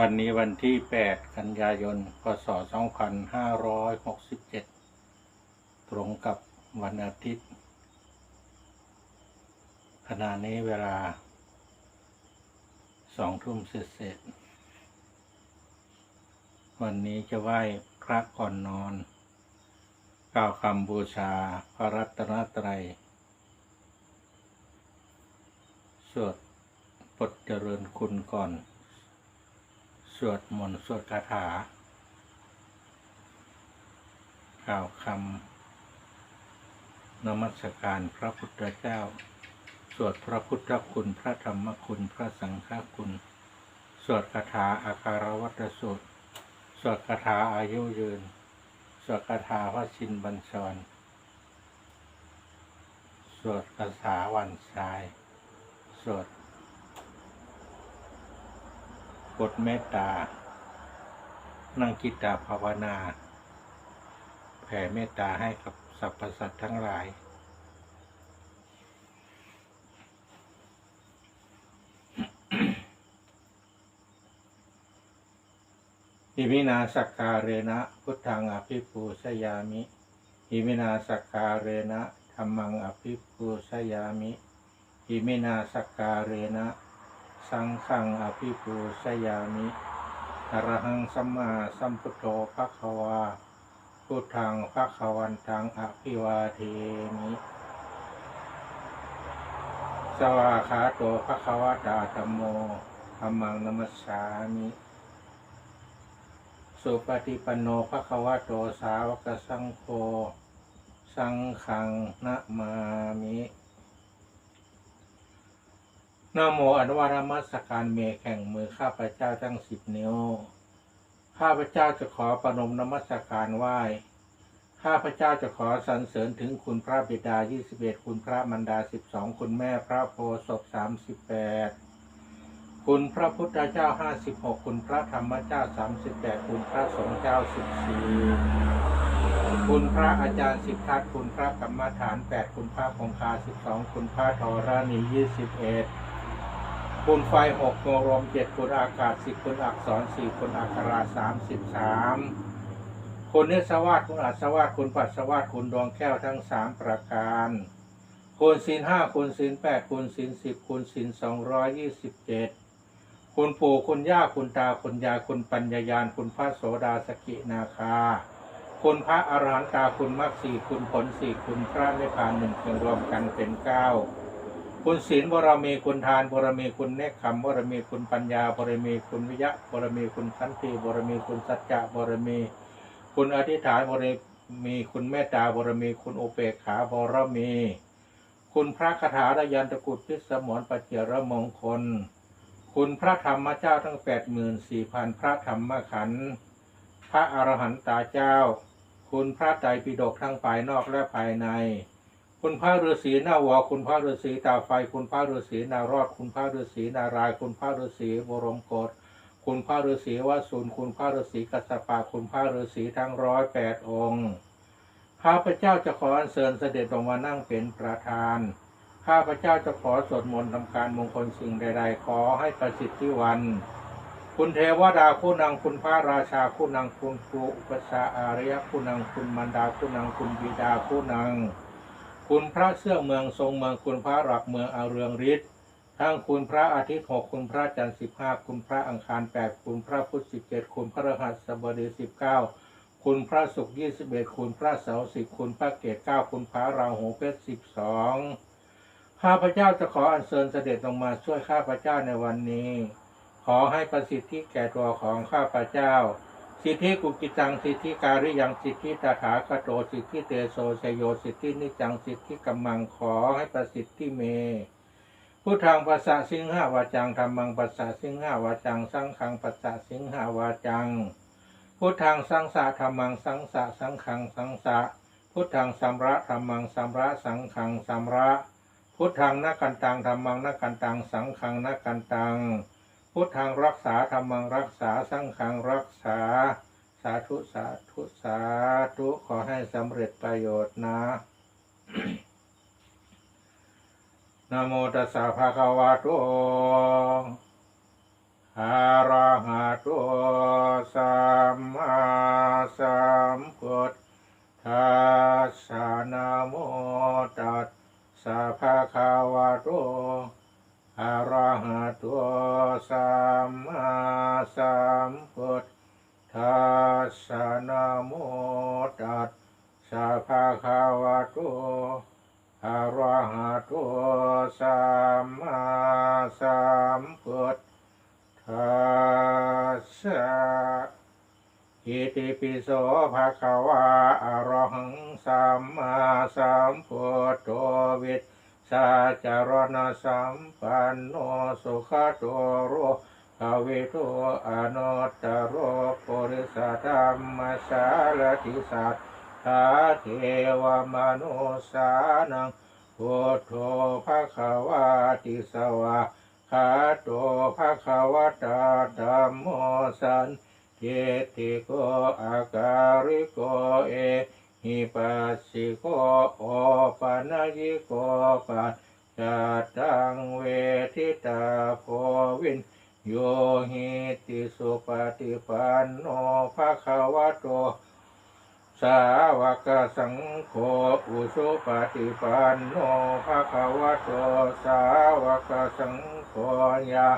วันนี้วันที่ 8 กันยายน พศ 2567 ตรงกับวันอาทิตย์ ขณะนี้เวลาสองทุ่มเศษๆวันนี้จะไหว้พระก่อนนอน กล่าวคำบูชาพระรัตนตรัย สวดบทเจริญคุณก่อน สวดมนต์สวดคาถา กล่าวคำนมัสการพระพุทธเจ้า สวดพระพุทธคุณพระธรรมคุณพระสังฆคุณ สวดคาถาอาการวัตสูตร สวดคาถาอายุยืน สวดคาถาพระชินบัญชร สวดคาถาวันชาย สวด บทเมตตา นั่งกิตตาภาวนา แผ่เมตตาให้กับสรรพสัตว์ทั้งหลาย อิมินาสักการเรนะพุทธังอภิปูชยามิอิมินาสักการเรนะธรรมังอภิปูชยามิอิมินาสักการเรนะ สังฆังอภิปูชยามิอรหังสัมมาสัมพุทโธภะคะวาพุทธังภะคะวันตังอภิวาเทมิ สวาขาโตภะคะวะตาธัมโมธัมมังนัมสสามิสุปฏิปันโนภะคะวะโตสาวกสังโฆ สังฆังนะมามิ นโมอนุวารมัสการเมแข่งมือข้าพเจ้าทั้งสิบนิ้ว ข้าพเจ้าจะขอประนมนมัสการไหว้ ข้าพเจ้าจะขอสรรเสริญถึงคุณพระบิดา 21 คุณพระมารดา 12 คุณแม่พระโพศพ38 คุณพระพุทธเจ้า 56 คุณพระธรรมเจ้า 38 คุณพระสงฆ์เจ้า 14 คุณพระอาจารย์สิบทัศคุณพระกรรมฐาน 8 คุณพระคงคา 12 คุณพระธรณี 21 คุณไฟหกโมรวมเจ็ดคุณอากาศสิบคุณอักษรสี่คุณอักขราสามสิบสามคุณนิสวาสดคุณอัศวาสคุณปัสสวาสคุณดวงแก้วทั้งสามประการคุณศีลห้าคุณศีลแปดคุณศีลสิบคุณศีลสองร้อยยี่สิบเจ็ดคุณปู่คุณย่าคุณตาคุณยายคุณปัญญายาณคุณพระโสดาสกินาคาคุณพระอรหันตาคุณมรรคสี่คุณผลสี่คุณพระนิพพานหนึ่งเพียงรวมกันเป็นเก้า คุณศีลบารมีคุณทานบารมีคุณเนคขมบารมีคุณปัญญาบารมีคุณวิยะบารมีคุณสันติบารมีคุณสัจจะบารมี คุณอธิษฐานบารมีคุณเมตตาบารมีคุณโอเบกขาบารมี คุณพระคาถาระยันตะกุดพิสมรปัจเจระมงคล คุณพระธรรมเจ้าทั้งแปดหมื่นสี่พันพระธรรมขันธ์พระอรหันตาเจ้า คุณพระไตรปิฎกทั้งภายนอกและภายใน คุณพระฤาษีหน้าวอคุณพระฤาษีตาไฟ คุณพระฤาษีนารอด คุณพระฤาษีนาราย คุณพระฤาษีบรมกศคุณพระฤาษีวสุนคุณพระฤาษีกัสปะ คุณพระฤาษีทั้งร้อยแปดองค์ข้าพเจ้าจะขออัญเชิญเสด็จลงมานั่งเป็นประธาน ข้าพเจ้าจะขอสวดมนต์ทำการมงคลสิ่งใด ๆ ขอให้ประสิทธิวัน คุณเทวดาคู่นางคุณพระราชาคู่นางคุณครูอุปชาอารยคู่นางคุณมันดาคู่นางคุณบิดาคู่นาง คุณพระเสื่อเมืองทรงเมืองคุณพระหลักเมืองอาเรืองฤทธิ์ทั้งคุณพระอาทิตย์หกคุณพระจันทร์สิบห้าคุณพระอังคารแปดคุณพระพุธสิบเจ็ดคุณพระรหัสบดีสิบเก้าคุณพระศุกร์ยี่สิบเอ็ดคุณพระเสาร์สิบคุณพระเกศเก้าคุณพระราหูเพชรสิบสองข้าพเจ้าจะขออัญเชิญเสด็จลงมาช่วยข้าพเจ้าในวันนี้ ขอให้ประสิทธิแก่ตัวของข้าพเจ้า สิทธิกุกิตังสิทธิการิยังสิทธิตถาคโตสิทธิเตโสชโยสิทธินิจังสิทธิกัมมังขอให้ประสิทธิเมพุทธังปัสสะสิงหาวาจังธรรมังปัสสะสิงหาวาจังสังฆังปัสสะสิงหาวาจัง พุทธังสังสะธรรมังสังสะสังฆังสังสะพุทธังสัมระธรรมังสัมระสังฆังสัมระ พุทธังนักกันตังธรรมังนักกันตังสังฆังนักกันตัง พุทธังรักษาธรรมังรักษาสังฆังรักษา สาธุสาธุสาธุขอให้สำเร็จประโยชน์นะนะโมตัสสะภะคะวะโตอะระหะโตสัมมาสัมพุทธัสสะนะโมตัสสะภะคะวะโต อะระหะโตสัมมาสัมพุทธัสสะนะโมตัสสะภะคะวะโตอะระหะโตสัมมาสัมพุทธัสสะอิติปิโสภะคะวาอะระหังสัมมาสัมพุทโธวิช ชาจารณสัมปันโนสุขโตโรภวิโตอนุตตโรปุริสธรรมสารติสัทธาเทวมนุสานังพุทโธภะคะวาติสวะคาโตภะคะวะตาธัมโมสันเยติโกอาการิโกเอ หิปัสสิโกโอปัญญิโกปัจจัตตังเวทิตาโพวินโยหิติสุปฏิปันโนภะคะวะโต สาวกสังโฆอุสุปฏิปันโนภะคะวะโต สาวกสังโฆยา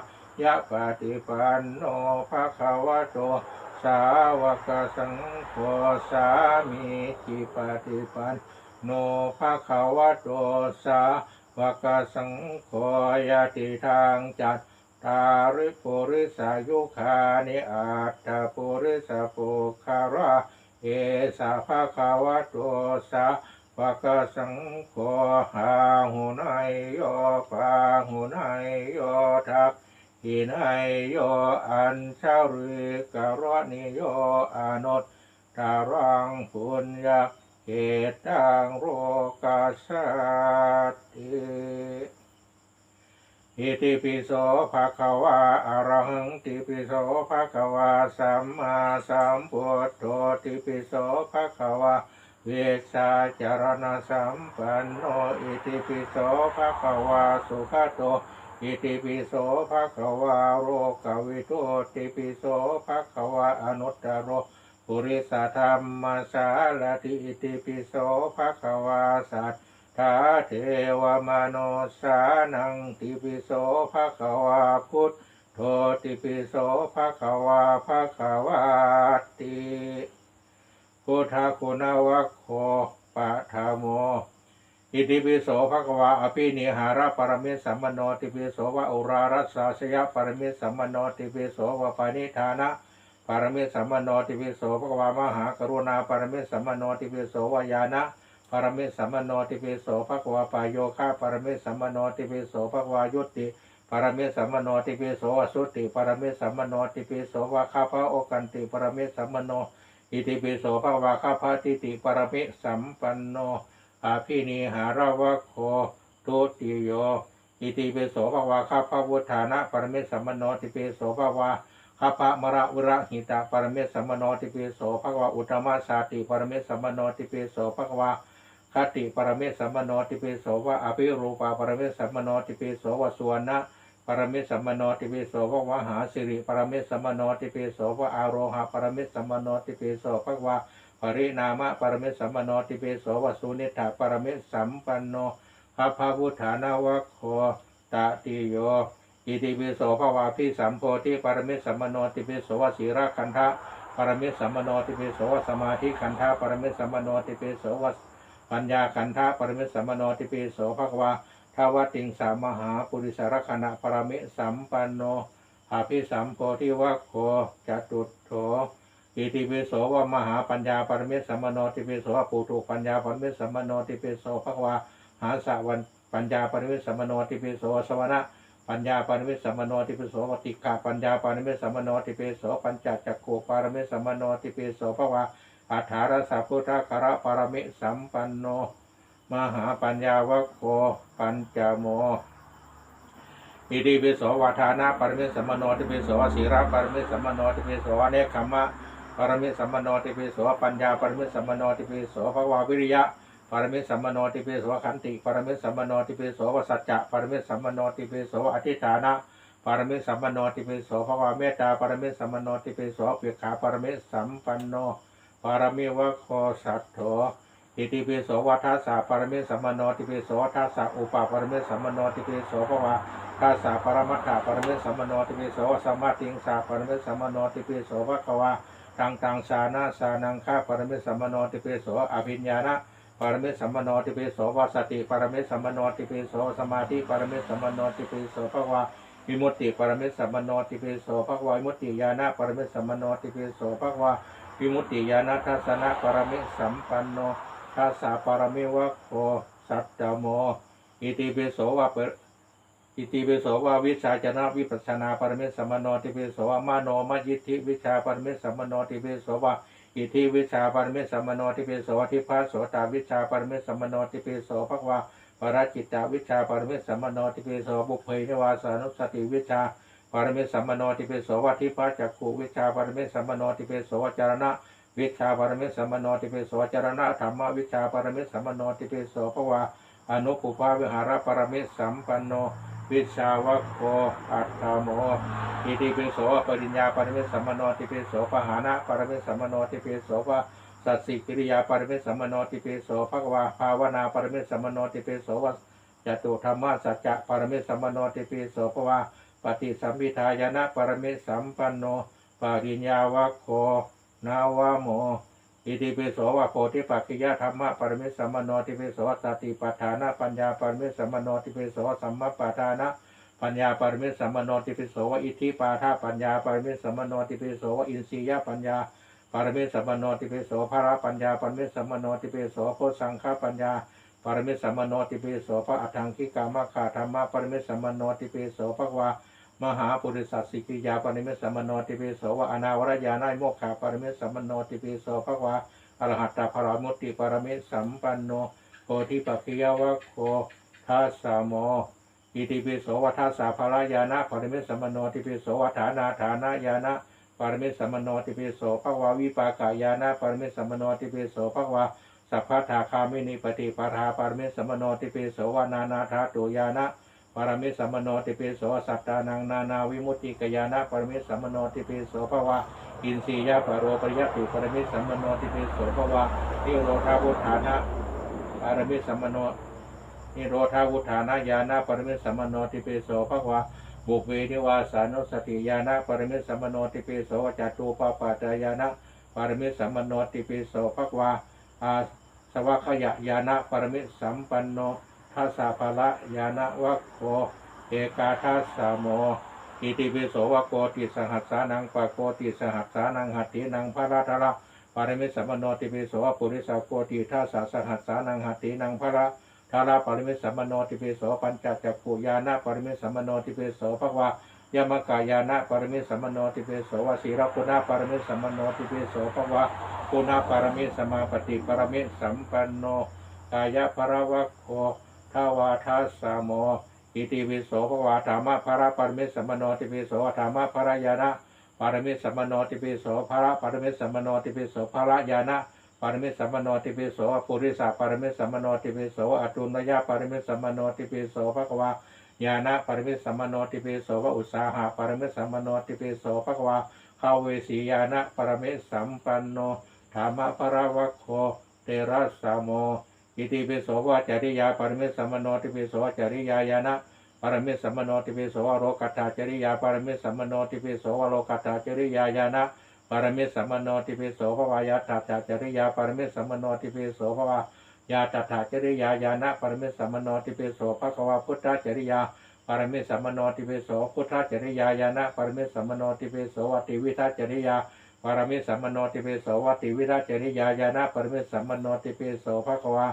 ยะปฏิปันโนภะคะวะโต สาวกสังโฆสามีจิปฏิปันโนภะคะวะโตสาวกสังโฆยติทางจัตตาริปุริสายุคานิอัตตปุริสปุคาราเอสาภาคาวะโตสาวกสังโฆหาหุนายโยปาหุนายโยทัก หินายโยอัญชาริกรณิโยอนุตตารังปุญญาเกตังโรกัสสติอิติปิโสภะคะวะอรหังติปิโสภะคะวะสัมมาสัมพุทโธติปิโสภะคะวะเวสสาจารณสัมปันโนอิติปิโสภะคะวะสุขโต อิติปิโสภะคะวะโรกวิโตติปิโสภะคะวะอนุตตรโรปุริสธรรมสารติอิติปิโสภะคะวะสัตทาเทวมโนสานังติปิโสภะคะวาพุทโธติปิโสภะคะวาภะคะวาติพุทธคุณวัคโคปะธรรมโม อิติปิโสภควาอภินิหาราปรมิสัมมโนติปิโสวะอุรารัสสาสยะปรมิสัมมโนติปิโสวะปานิธานะปรมิสัมมโนติปิโสภความหากรุณาปรมิสัมมโนติปิโสวะญาณะปรมิสัมมโนติปิโสภควาปายโยคาปรมิสัมมโนติปิโสภควายุติปรมิสัมมโนติปิโสวสุติปรมิสัมมโนติปิโสวะคาภะโอกันติปรมิสัมมโนอิติปิโสภควาคาภะติติปรมิสัมปันโน อาภินิหารวะโคทุติโยอิติปิโสภะคะวาคาภะวุฒานะปรมิสัมมโนติปิโสภะคะข้าพระมระอุระหิตะปรเมศสัมมโนติปิโสภควะอุตมะสาติปรเมศสัมมโนติปิโสภควะคติปรเมศสัมมโนติปิโสวะอภิรูปาปรเมศสัมมโนติปิโสวะสุวรรณะปรเมศสัมมโนติปิโสวะวะหาสิริปรเมศสัมมโนติปิโสวะอาโรหะปรเมศสัมมโนติปิโสภควะ ปรินามะปรเมสัมมโนติปิโสวสุนิถาปรเมสัมปันโนพระพาวุฒานาวะโคตติโยอิติปิโสภวาพิสัมโพธิปรมิสัมมโนติปิโสวสีระคันธะปรมิสัมมโนติปิโสวสมาธิคันธะปรมิสัมมโนติปิโสวปัญญาคันธะปรมิสัมมโนติปิโสภควาทาวติงสามหาปุริสารคณะปรมิสัมปันโนอาภิสัมโพธิวัคโคจตุตโถ อิติปิโสวมหาปัญญาปรมิสสัมมโนติปิโสปุตุปัญญาปรมิสสัมมโนติปิโสภควาหาสวันปัญญาปรมิสสัมมโนติปิโสสวนะปัญญาปานิมิตสัมมโนติปิโสวติกาปัญญาปานิมิตสัมมโนติปิโสปัญจจักขุปารมิตสัมมโนติปิโสภวะอัฏฐารสัพพุทธคระปารมิสัมปันโนมหาปัญญาวโคปัญจโมอิติปิโสวาทานาปารมิตสัมมโนติปิโสวสีระปารมิตสัมมโนติปิโสเนคขมะ ปรมิสัมมโนติปิโสปัญญาปรมิสัมมโนติปิโสภวะวิริยะปรมิสัมมโนติปิโสขันติปรมิสัมมโนติปิโสวสัจจะปรมิสัมมโนติปิโสอธิฐานะปรมิสัมปันโนติปิโสภวาเมตตาปรมิสัมปันโนติปิโสเปียขาปรมิสัมปันโนปรมิวะโคสัตโถอิติปิโสวัฏสาปรมิสัมปันโนติปิโสทัสสะอุปาปรมิสัมปันโนติปิโสภวาทัสสะปรมัตถาปรมิสัมปันโนติปิโสสัมมาติงสาปรมิสัมปันโนติปิโสภควา ตังตังสานาสานังฆาปรมิสัมปันโนติปิโสอภิญญาณะปรมิสัมมโนติปิโสวาสติปรมิสัมมโนติปิโสสมาธิปรมิสัมมโนติปิโสภควาวิมุตติปรมิสัมมโนติปิโสภควาวิมุตติญาณปรมิสัมมโนติปิโสภควาวิมุตติญาณทัสสนะปรมิสัมปันโนทัสสะปรมิวะโคสัตตโมอิติปิโสวะเป อิติปิโสวะวิชาจนะวิปัสนาปรมิสัมมโนติปิโสวะมโนมยิทธิวิชาปรมิสัมมโนติปิโสวะอิทธิวิชาปรมิสัมมโนทิปิโสทิพาโสตาวิชาปรมิสัมมโนทิปิโสภควาปราจิตตวิชาปรมิสัมมโนทิปิโสบุพเพนิวาสานุสติวิชาปรมิสัมมโนทิปิโสวัทิพาจักขูวิชาปรมิสัมมโนทิปิโสวจารณะวิชาปรมิสัมมโนทิปิโสจารณะธรรมวิชาปรมิสัมมโนทิปิโสภวาอนุปุปาวิหารปรมิสัมปันโน วิชาวะโคอัตถโมอิติปิโสปริญญาปรมิสัมมโนติปิโสปหานะปรมิสัมมโนติปิโสปสัตสิกิริยาปรมิสัมมโนติปิโสภควาภาวนาปรมิสัมมโนติปิโสวะจตุธรรมะสัจจะปรมิสัมมโนติปิโสภวาปฏิสัมพิทายนะปรมิสัมปันโนปริญญาวะโคนาวะโม อิติปิโสวะโพธิปัจจยธรรมะปรมิสัมมโนติปิโสสติปัฏฐานะปัญญาปรมิสัมมโนติปิโสสัมมาปัฏฐานะปัญญาปรมิสัมมโนติปิโสวะอิทธิปาทาปัญญาปรมิสัมมโนติปิโสวะอินทรียปัญญาปรมิสัมมโนติปิโสภาระปัญญาปรมิสัมมโนติปิโสโพสังฆปัญญาปรมิสัมมโนติปิโสพระอัฏฐังคิกามคาธรรมะปรมิสัมมโนติปิโสภควา มหาปุริสัสสิกิยาปรมิสัมมโนติปิโสวะอนาวรญาณายโมกขาปรมิสัมมโนติปิโสภควาอรหัตตาภรมุติปรมิสัมปันโนโพธิปัจจยวะโคทัสสะโมอิติปิโสวัฏสาภารายานะปรมิสัมมโนติปิโสวัฏฐานาฐานายานะปรมิสัมมโนติปิโสภควาวิปากายานะปรมิสัมมโนติปิโสภควาสัพพะทาคามินิปฏิปทาปรมิสัมมโนติปิโสวานานาธาตุยานะ ปรมิสัมมโนติปิโสสัตตานังนานาวิมุตติกยานะปรมิสัมมโนติปิโสภวาอินทรียปโรปริยติปรมิสัมมโนติปิโสภวานิโรธาวุฒานะปรมิสัมมโนนิโรธาวุฒานาญาณปรมิสัมมโนติเปโสภวาบุพเวนิวาสานุสติญาณปรมิสัมมโนติเปโสจตุปปาตายานะปรมิสัมมโนติเปโสภวาอาสวะขยะญาณปรมิสัมปันโน ทัสสะภะละญาณวัคโคเอกาทัสสะโมอิติปิโสวะโกติสหัสสานังปะโกติสหัสสานังหัตถินังพระราทละปาริมิสัมโนติปิโสวะปุริสาโกติทัสสะสหัสสานังหัตถินังพระทาราปริมิสัมโนติปิโสปัญจจักขุยานะปริมิสัมโนติปิโสภควายามกายานะปริมิสัมโนติปิโสวสีรคุณาปริมิสัมโนติปิโสภควาคุณาปรมิสมาปฏิปรมิสัมปันโนกายะภรวัคโค วาทัสสะโมอิติปิโสภวาธรรมะภระปรมิสสัมโนติปิโสธรรมะภรยานะปรมิสสัมโนติปิโสภระปรมิสสัมโนติปิโสภระยานะปรมิสัมโนติปิโสปุริสาปรมิสัมโนติปิโสอตุนยาปรมิสัมโนติปิโสภควาญาณปรมิสัมโนติปิโสวอุตสาหะปรมิสัมโนติปิโสภควาขาวเวสีญาณปรมิสัมปันโนธรรมปรวัคโคเตระสะโม อิติปิโสวาจริยาปรมิสัมมโนติปิโสจริยายานะปรมิสัมมโนติปิโสโรกัตถาจริยาปรมิสัมมโนติปิโสวโรกัตถาจริยายานะปรมิสัมมโนติปิโสภวายาตัตถจริยาปรมิสัมมโนติปิโสภวายาตัตถจริยาญาณปรมิสัมมโนติปิโสภควาพุทธจริยาปรมิสัมมโนติปิโสพุทธจริยาญาณปรมิสัมมโนติปิโสวัติวิทัจริยาปรมิสัมมโนติปิโสวัติวิทัจริยาญาณปรมิสัมมโนติปิโสภควา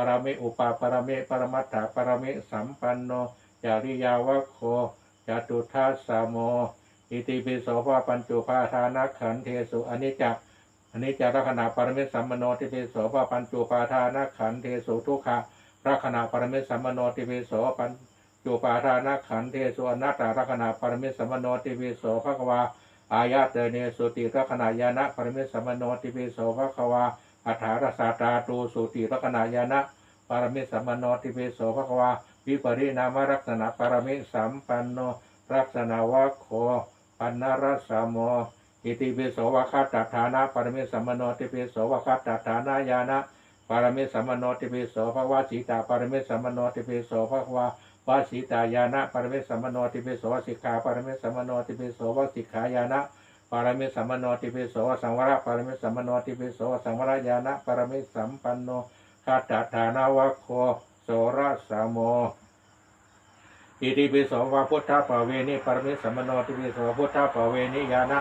ปรมิอุปาปรมิปรมัตถปรมิสัมปันโนจริยาวะโคจตุทัสสโมอิติปิโสภะปัญจุปาทานักขันเทสุอนิจจกอนิจจลักษณะปรมิสัมมโนติปิโสภะปัญจุปาทานักขันเทสุทุกขะลักษณะปรมิสัมมโนติปิโสปัญจุปาทานักขันเทสุอนัตตลักษณะปรมิสัมมโนติปิโสภะควาอายาเตเนสุติลักษณะยานะปรมิสัมมโนติปิโสภะควา อัฏฐารสาตาตูสุติลักษณะยานะปารมิสัมมโนติปิโสภควาวิปริณามลักษณะปารมิสัมปันโนรักษณวะโคปันนรสสโมอิติปิโสวะคาตัฐานะปรมิสัมมโนติปิโสวะคาตัฐานาญาณะปรมิสัมมโนติปิโสภควาสีตาปรมิสัมมโนติปิโสภควาวาสีตายานะปรมิสัมมโนติปิโสวสิกขาปรมิสัมมโนติปิโสวสิกขายานะ ปรมิสัมมโนติปิโสวสังวรปรมิสัมมโนติปิโสวสังวรญาณะปรมิสัมปันโนคาตฐานาวะโคโสระสโมอิติปิโสวะพุทธปเวนิปรมิสัมมโนติปิโสพุทธปเวนิยานะ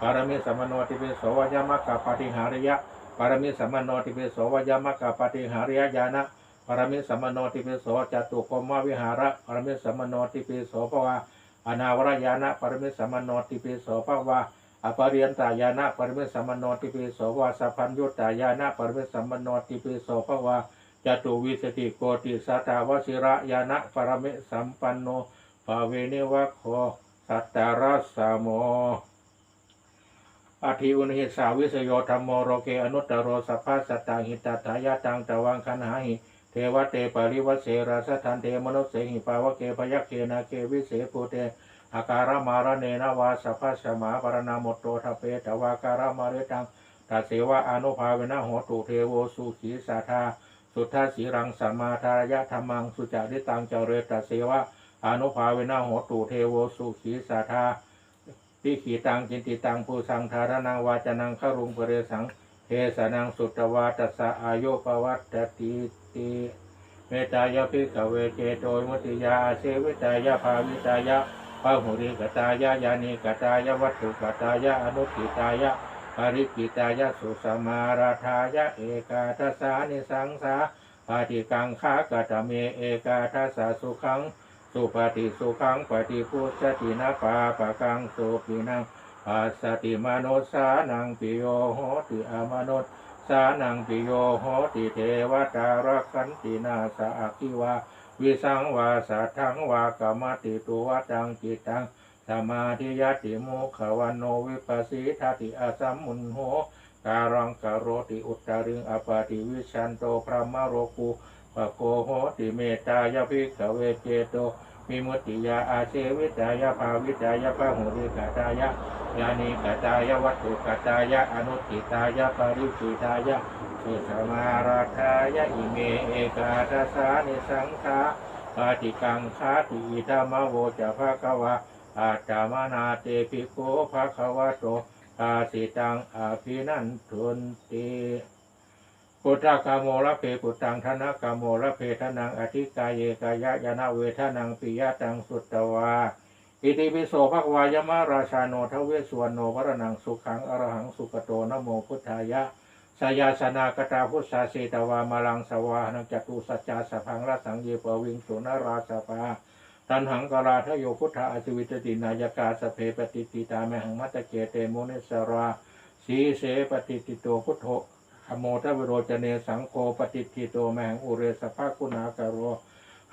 ปรมิสัมมโนติปิโสวยามะกะปฏิหาริยะปรมิสัมมโนติปิโสวยามะกะปฏิหาริยญาณะปรมิสัมมโนติปิโสจตุโคมวิหาระปรมิสัมมโนติปิโสภวะอนาวรญาณะปรมิสัมมโนติปิโสภวะ อปริยนตายานะปรมิสัมมโนติปิโสวะสัพพัญญุตตายานะปรมิสัมมโนติปิโสภวะจตุวิสติโกติสัตาวชิระยานะปรมิสัมปันโนภาเวนิวัคโคสัตตารัสสาโมอธิอุณหิสาวิสโยธรรมโมโรเกอนุตตรโรสัพพะสัตตาหิตถายาตังตวังคันหาหิเทวเตปริวัสเสราสทันเทมนุสเสหิปาวเกพยัคเคนาเกวิเสปุเต อาการามารเนนวาสัพพสมาปรณามตโตทเปตวาการามาเรตังตัสเสวะอนุภาเวนะโหตุเทโวสุขีสาธาสุทธาสีรังสัมมาทารยะธรรมังสุจาริตังเจเรตัสเสวะอนุภาเวนะโหตุเทโวสุขีสาธาทิขีตังจินติตังภูสังธารนังวาจนังขรุงเปเรสังเทสนังสุตวาตัสสะอายุปวัตตติติเมตายาภิกขเวเจโตมติยาอาเสวิตายาภาวิตายา พาหุริกตายายานิกตายาวัตถุกตายาอนุกิตายาปริกิตายาสุสมาราธายาเอกาทัสสานิสังสาปาติกังคากตเมเอกาทัสสะสุขัง สุปฏิสุขังปฏิพุทธตินาปาปะกังสุปินังปัสสติมโนสานังปิโยโหติอมนุสสานังปิโยโหติเทวตารักขันตินาสาคิวา วิสังวาสัทังวากรมติตุวตังจิตังสมาธิยติมุขวันโนวิปัสสิทติอาสัมมุนโหการังกโรติอุตตริงอปาติวิชันโตพระมโรกุปโกโหติเมตายาภิกเวเจโตมิมุติยาอาเชวิตายาภาวิตายาปะหุริกตายะยานิกตายาวัตถุกตายะอนุติตายาปริจิตายะ สุสมาราธายะอิเมเอกาทัสานิสังขาปาติกังคาติธรรมโวจะภะคะวะอาจามานาเตปิโกภะคะวะโตอาสิตังอาภินันทุนติพุทธกามโมละเพปุตตังธนกามโมละเพทนังอธิกายเยกายะยานาเวทนังปิยะตังสุตตวาอิติปิโสภควายมะราชาโนทเวสวรรณโนวรนังสุขังอรหังสุกโตนะโมพุทธายะ สยาสนากตาพุทธาเสตวามาลังสวานังจตุสัจจาสพังรัสังเยปวิงสุนราสปาตันหังกราทโยพุทธาอจิวิตตินายกาสเพปฏิติตาเมหังมัตตเกเตโมเนสราสีเสปฏิติโตพุทโธอโมทวโรจเนสังโฆปฏิทิโตแมงอุเรสภาคุณากโร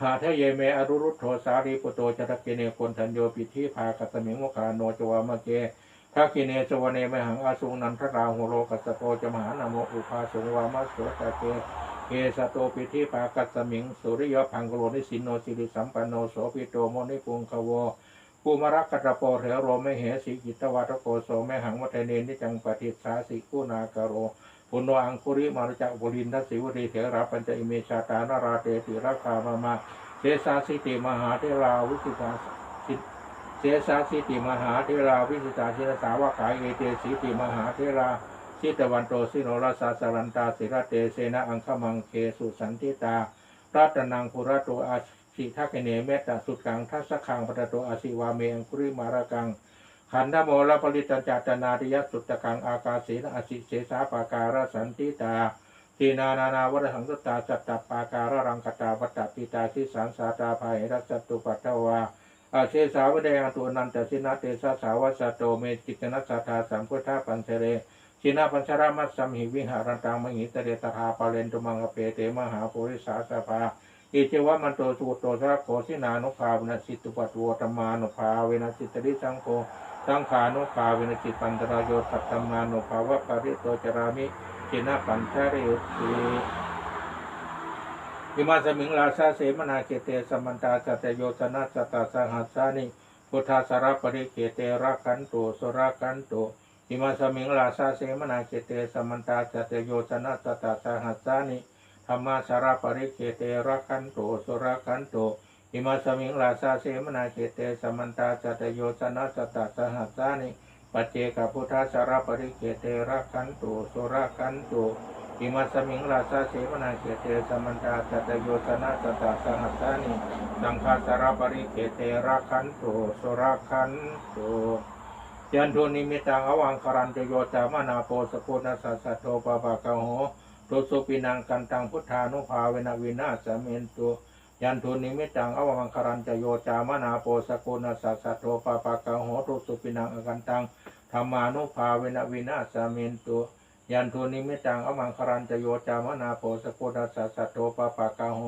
หาทะเยเมอรุรุทโธสารีปุโตจตะเกเนคนทันโยปิธิภากัสมิงมุขาโนจวามะเก ภาคิเนสวเนมหังอาสุนันทราหุโรกัสโปจมหานโมอุปาสงวามัสโสตะเกเกสโตปิธิภากัสมิง สุริยพังกโลนิสินโนสิริสัมปันโนโสปิโตโมนิปุงคโวภูมรักกตโปเถโรไม่เหสีกิตวัตโกโสแมหังวัตเนนิจังปฏิสาสิกุนากโรปุณโนอังคุริมารุจักบุรินทศิวรีเถระปัญจอิเมชาตานาราเตติราคามามาเสสาสิติมหาเทราวิสิตาสิ เสสาสิติมหาเทราวิสิตาชินสาวกายเอเตสิติมหาเทราสิตวันโตสิโนราสาสรันตาสิระเตเสนะอังคมังเคสุสันติตารัตนังปุระโตอาสิทักเนเมตตาสุดกังทัสคังปะโตอาศิวาเมอังคุริมารากังขันธโมลปริตัญจตนาติยสุตกังอากาเสนอสิเสสาปาการสันติตาทีนานานาวรหังสตาสัตตปาการรังกตาปัตตปิตาทิสังสาตาภายรัสตุปัตตวา อาเชสาวเดยังตุนันตสินาเตสาสาวสตโตเมจิกนัสสาธาสัมพุทธาปัญเสเรชินาปัญชรามัสสัมหิวิหารันตังมหิตเรตถาปาเลนตุมังกเปเตมหาปุริสาสภาอิเจวะมันโตสุโตสระโคสินานุภาวนสิตุปัตวธรรมานุภาเวนสิตริสังโฆสังขานุภาเวนจิตันตรายโยสัตตมานุภาวะปริโตจรามิจินะปัญชริยุสี อิมาสมิงลาซาเสมนาเกเตสมันตาสัตโยสนะสตตาสหัสานิพุทธสารปริเกเตระกันโตสุรากันโตอิมาสมิงลาสาเสมนาเกเตสมันตาจตโยชนะตตาสหัสานิธรรมาสารปริเกเตระกันโตสุรากันโตอิมาสมิงลาสาเสมนาเกเตสมันตาจตโยชนะตตาสหัสานิปัจเจกพุทธสารปริเกเตระกันโตสุรากันโต อิมาสมิงลาสาเสมนาเกเตสมันตาจตโยชนะตตาสหัสานิสังฆาสารปริเกเตระคันโตสุราคันโตยันทุนิมิตังอวังคารันจโยจามนาโปสกุณสัสสะโทปะปะกะโหตุสุปินังกันตังพุทธานุภาเวนวินาสเมนตุยันทุนิมิตังอวังคารันจโยจามนาโปสกุณสัสสะโทปะปะกะโหตุสุปินังกันตังธรรมานุภาเวนวินาสเมนตุ ยันทุนิมิตังอมังคารันจโยจามนาโปสกุณสัสสะโตปะปะกาโห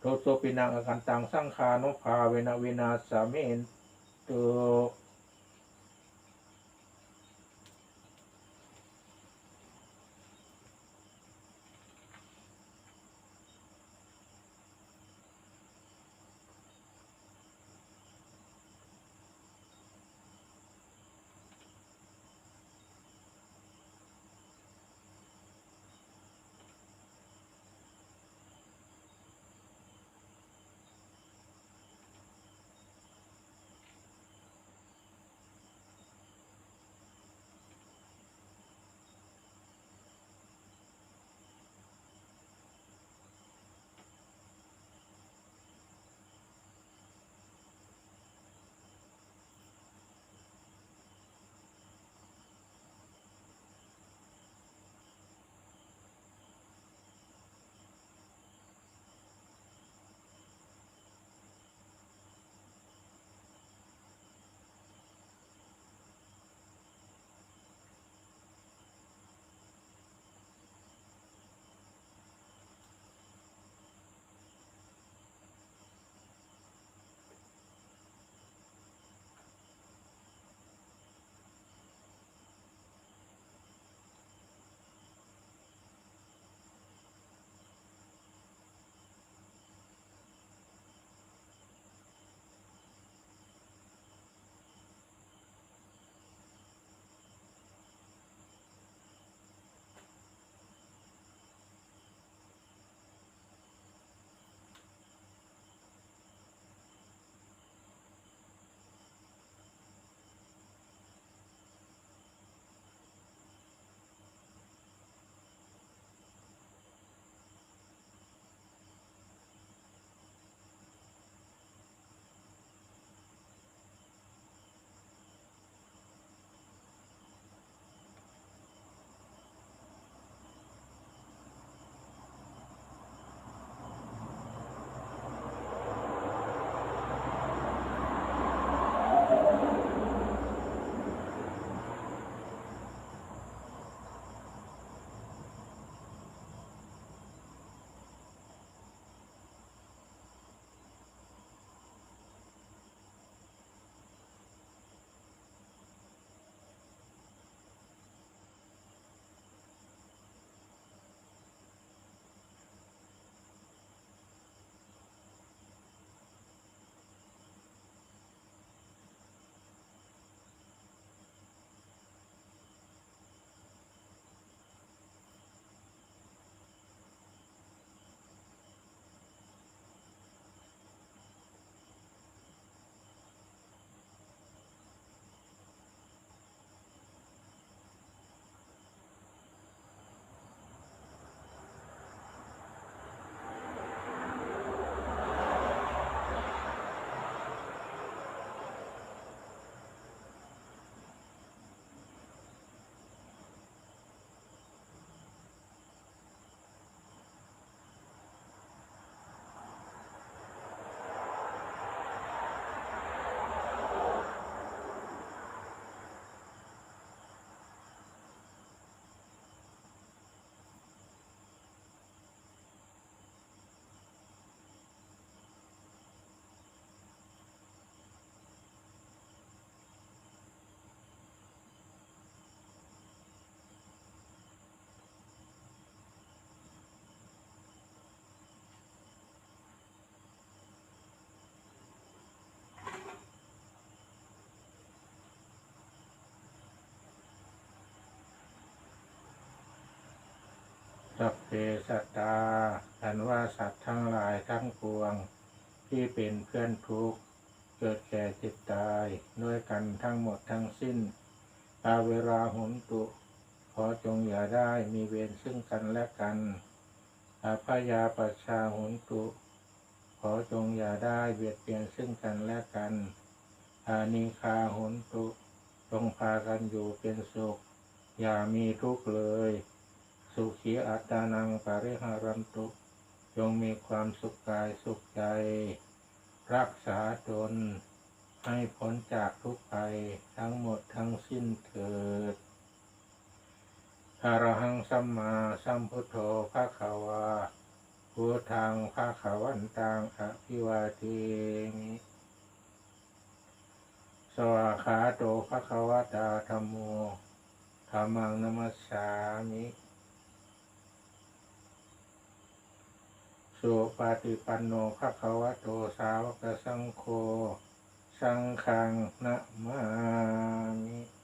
โทโสปินังอกันตังสังคานุภาเวนะวินาสามินตุ สัพเพสัตตาอันว่าสัตว์ทั้งหลายทั้งปวง ที่เป็นเพื่อนทุกข์ เกิดแก่เจ็บตาย ด้วยกันทั้งหมดทั้งสิ้นตาเวลาหุนตุ ขอจงอย่าได้มีเวรซึ่งกันและกันอาพยาปชชาหุนตุ ขอจงอย่าได้เบียดเบียนซึ่งกันและกันอานิคาหุนตุจงพากันอยู่เป็นสุข อย่ามีทุกข์เลย ขีอัตานังปริหารันตุจงมีความสุขกายสุขใจ รักษาตน ให้พ้นจากทุกภัยทั้งหมดทั้งสิ้นเถิดอรหังสัมมาสัมพุทโธภะคะวาพุทธังภะคะวันตังอภิวาเทมิสวาขาโตภะคะวะตาธรรมโมธรรมังนัมัสสามิ สุปฏิปันโนภะคะวะโตสาวกสังโฆ สังฆังนะมามิ